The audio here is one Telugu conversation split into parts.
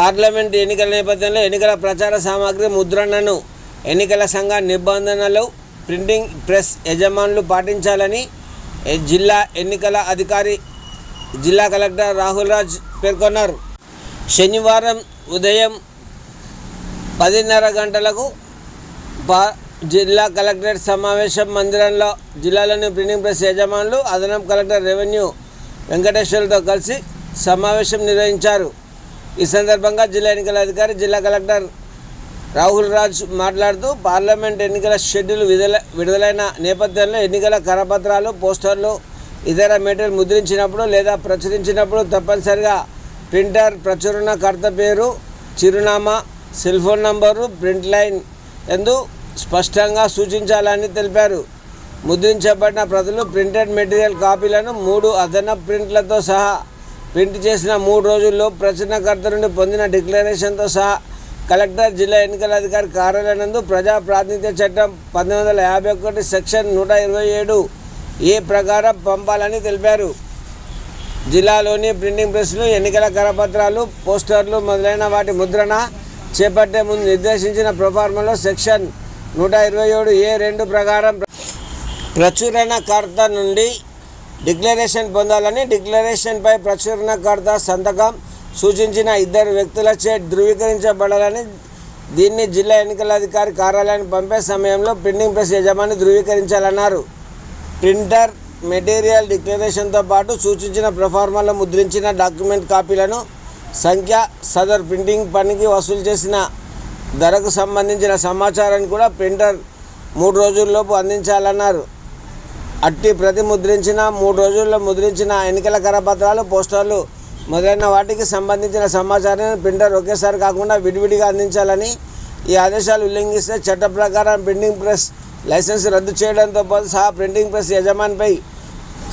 పార్లమెంట్ ఎన్నికల నేపథ్యంలో ఎన్నికల ప్రచార సామాగ్రి ముద్రణను ఎన్నికల సంఘ నిబంధనలు ప్రింటింగ్ ప్రెస్ యజమానులు పాటించాలని జిల్లా ఎన్నికల అధికారి జిల్లా కలెక్టర్ రాహుల్ రాజ్ పేర్కొన్నారు. శనివారం ఉదయం పదిన్నర గంటలకు పా జిల్లా కలెక్టరేట్ సమావేశం మందిరంలో జిల్లాలోని ప్రింటింగ్ ప్రెస్ యజమానులు అదనపు కలెక్టర్ రెవెన్యూ వెంకటేశ్వర్లతో కలిసి సమావేశం నిర్వహించారు. ఈ సందర్భంగా జిల్లా ఎన్నికల అధికారి జిల్లా కలెక్టర్ రాహుల్ రాజ్ మాట్లాడుతూ పార్లమెంట్ ఎన్నికల షెడ్యూల్ విడుదల విడుదలైన నేపథ్యంలో ఎన్నికల కరపత్రాలు పోస్టర్లు ఇతర మెటీరియల్ ముద్రించినప్పుడు లేదా ప్రచురించినప్పుడు తప్పనిసరిగా ప్రింటర్ ప్రచురణకర్త పేరు చిరునామా cell phone number print line ఎందు స్పష్టంగా సూచించాలని తెలిపారు. ముద్రించబడిన ప్రతులు ప్రింటెడ్ మెటీరియల్ కాపీలను మూడు అదనపు ప్రింట్లతో సహా ప్రింట్ చేసిన మూడు రోజుల్లో ప్రచురణకర్త నుండి పొందిన డిక్లరేషన్తో సహా కలెక్టర్ జిల్లా ఎన్నికల అధికారి కార్యాలయం నందు ప్రజా ప్రాతినిధ్య చట్టం పంతొమ్మిది వందల యాభై ఒకటి సెక్షన్ నూట ఇరవై ఏడు ఏ ప్రకారం పంపాలని తెలిపారు. జిల్లాలోని ప్రింటింగ్ ప్రెస్లు ఎన్నికల కరపత్రాలు పోస్టర్లు మొదలైన వాటి ముద్రణ చేపట్టే ముందు నిర్దేశించిన ప్రొఫార్మలో సెక్షన్ నూట ఇరవై ఏడు ఏ రెండు ప్రకారం ప్రచురణకర్త నుండి డిక్లరేషన్ పొందాలని డిక్లరేషన్పై ప్రచురణకర్త సంతకం సూచించిన ఇద్దరు వ్యక్తులచే ధృవీకరించబడాలని దీన్ని జిల్లా ఎన్నికల అధికారి కార్యాలయానికి పంపే సమయంలో ప్రింటింగ్ ప్రెస్ యజమాని ధృవీకరించాలన్నారు. ప్రింటర్ మెటీరియల్ డిక్లరేషన్తో పాటు సూచించిన ప్రొఫార్మాలో ముద్రించిన డాక్యుమెంట్ కాపీలను సంఖ్య సదర్ ప్రింటింగ్ పనికి వసూలు చేసిన ధరకు సంబంధించిన సమాచారాన్ని కూడా ప్రింటర్ మూడు రోజుల్లోపు అందించాలన్నారు. అట్టి ప్రతి ముద్రించిన మూడు రోజుల్లో ముద్రించిన ఎన్నికల కరపత్రాలు పోస్టర్లు మొదలైన వాటికి సంబంధించిన సమాచారాన్ని ప్రింటర్ ఒకేసారి కాకుండా విడివిడిగా అందించాలని ఈ ఆదేశాలు ఉల్లంఘిస్తే చట్ట ప్రకారం ప్రింటింగ్ ప్రెస్ లైసెన్స్ రద్దు చేయడంతో పాటు సహా ప్రింటింగ్ ప్రెస్ యజమానిపై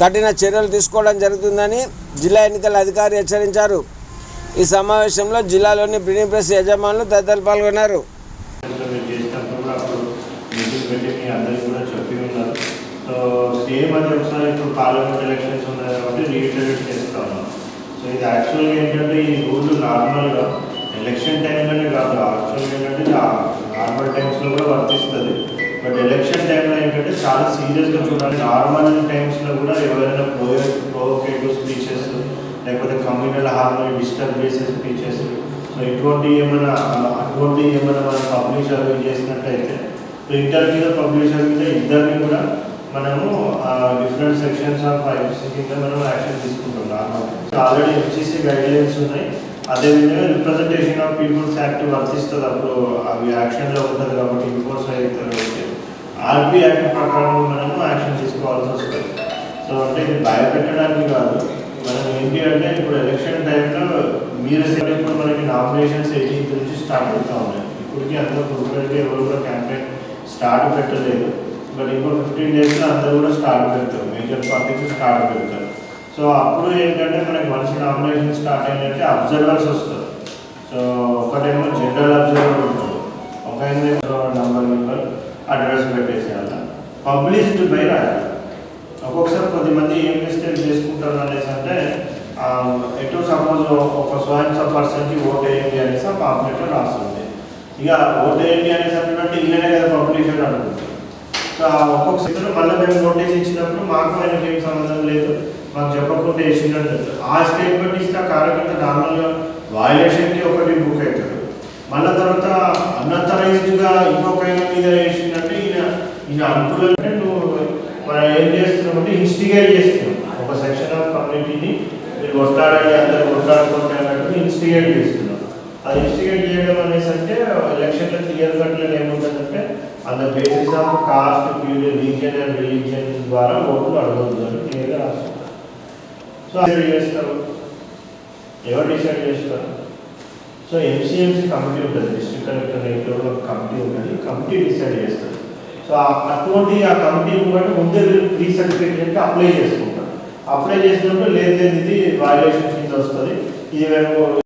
కఠిన చర్యలు తీసుకోవడం జరుగుతుందని జిల్లా ఎన్నికల అధికారి హెచ్చరించారు. ఈ సమావేశంలో జిల్లాలోని ప్రింటింగ్ ప్రెస్ యజమానులు తదితరులు పాల్గొన్నారు మీరు చేసినప్పుడు కూడా అప్పుడు మీటింగ్ పెట్టి మీ అందరికీ కూడా చెప్పి ఉన్నారు సో సేమ్ అని ఒకసారి ఇప్పుడు పార్లమెంట్ ఎలక్షన్స్ ఉన్నాయి కాబట్టి రీఇటరేట్ చేస్తా ఉన్నాం. సో ఇది యాక్చువల్గా ఏంటంటే ఈ రూల్ నార్మల్గా ఎలక్షన్ టైంలోనే కాదు యాక్చువల్గా ఏంటంటే నార్మల్ టైమ్స్లో కూడా వర్తిస్తుంది. బట్ ఎలక్షన్ టైంలో ఏంటంటే చాలా సీరియస్గా చూడాలి. నార్మల్ టైమ్స్లో కూడా ఎవరైనా ప్రో ప్రోవోకేటివ్ స్పీచెస్ లేకపోతే కమ్యూనల్ హార్మోని డిస్టర్బ్ చేసే స్పీచెస్ సో ఇటువంటి ఏమైనా అటువంటి ఏమైనా మనం పబ్లిషర్ చేసినట్టయితే ప్రింటర్ మీద పబ్లిషర్ మీద ఇద్దరిని కూడా మనము డిఫరెంట్ సెక్షన్స్ ఆఫ్ ప్రైవసీ కింద మనం యాక్షన్ తీసుకుంటున్నాం. ఆల్రెడీ ఎఫ్సిసి గైడ్ లైన్స్ ఉన్నాయి. అదేవిధంగా రిప్రజెంటేషన్ ఆఫ్ పీపుల్స్ యాక్ట్ వర్తిస్తుంది. అప్పుడు అవి యాక్షన్లో ఉంటుంది కాబట్టి ఇన్ఫోర్స్ అవుతుంది ఆర్బీ యాక్ట్ ప్రకారం మనము యాక్షన్ తీసుకోవాల్సి వస్తుంది. సో అంటే ఇది భయపెట్టడానికి కాదు. మనం ఏంటి అంటే ఇప్పుడు ఎలక్షన్ టైంలో మీరు ఇప్పుడు మనకి నామినేషన్స్ ఎయిటీన్త్ నుంచి స్టార్ట్ అవుతా ఉన్నాయి. ఇప్పటికీ అందరూ ఎవరు కూడా క్యాంపెయిన్ స్టార్ట్ పెట్టలేదు. బట్ ఇంకో ఫిఫ్టీన్ డేస్లో అందరూ కూడా స్టార్ట్ పెడతారు మేజర్ పార్టీస్ స్టార్ట్ పెడతారు సో అప్పుడు ఏంటంటే మనకి వన్స్ నామినేషన్ స్టార్ట్ అయిందంటే అబ్జర్వర్స్ వస్తారు సో ఒకటేమో జనరల్ అబ్జర్వర్ ఉంటారు ఒక నంబర్ నెంబర్ అడ్రస్ పెట్టేసేయాలి పబ్లిష్డ్ బై రాయాలి ఒక్కొక్కసారి కొద్దిమంది ఏం మిస్టేక్ చేసుకుంటారు అనేసి అంటే ఆ, ఎటు సపోజ్ ఒక స్వయం పర్సన్కి ఓట్ వేయండి అనేసి ఆ పాంప్లెట్లో రాస్తుంది ఇక ఓట్ వేయండి అనేసి అంటే ఇల్లనే కదా పబ్లిషర్ అనుకుంటారు సో ఒక్కొక్క సెకండ్ మళ్ళీ మేము నోటీస్ ఇచ్చినప్పుడు మాకు ఆయనకి ఏం సంబంధం లేదు మాకు చెప్పకుండా వేసిందంటే ఆ స్టేట్మెంట్ ఇస్తే కార్యకర్త నార్మల్గా వాయులేషన్కి ఒకటి బుక్ అవుతాడు. మళ్ళీ తర్వాత అన్నతరైజ్డ్గా ఇంకొక ఆయన మీద వేసిందంటే ఈయన ఈయన అనుకూలంగా అంటే నువ్వు మనం ఏం చేస్తున్నాం అంటే ఇన్స్టిగేట్ చేస్తున్నావు. ఒక సెక్షన్ ఆఫ్ కమ్యూనిటీని మీరు కొట్లాడాలి అందరు కొట్లాడుకుంటే అన్నట్టు ఇన్స్టిగేట్ చేస్తున్నాం అది ఇన్స్టిగేట్ చేయడం అనేసి అంటే ఎలక్షన్లో క్లియర్ కట్లలో ఏముంటుందంటే on the basis of caste period region and religion ద్వారా ఓట్లు అడగద్దు అని క్లియర్గా రాస్తున్నారు సో అది చేస్తారు? ఎవరు డిసైడ్ చేస్తారు? సో ఎంసీఎంసీ కమిటీ ఉంటుంది డిస్ట్రిక్ట్ కలెక్టర్ రేట్లో కమిటీ ఉంటుంది కమిటీ డిసైడ్ చేస్తారు. సో అటువంటి ఆ కమిటీ కూడా ముందే ప్రీ సర్టిఫికేట్ అప్లై చేసుకుంటారు. అప్లై చేసినప్పుడు లేదు లేదు ఇది వాల్యుయేషన్ కింద వస్తుంది. ఇది మేము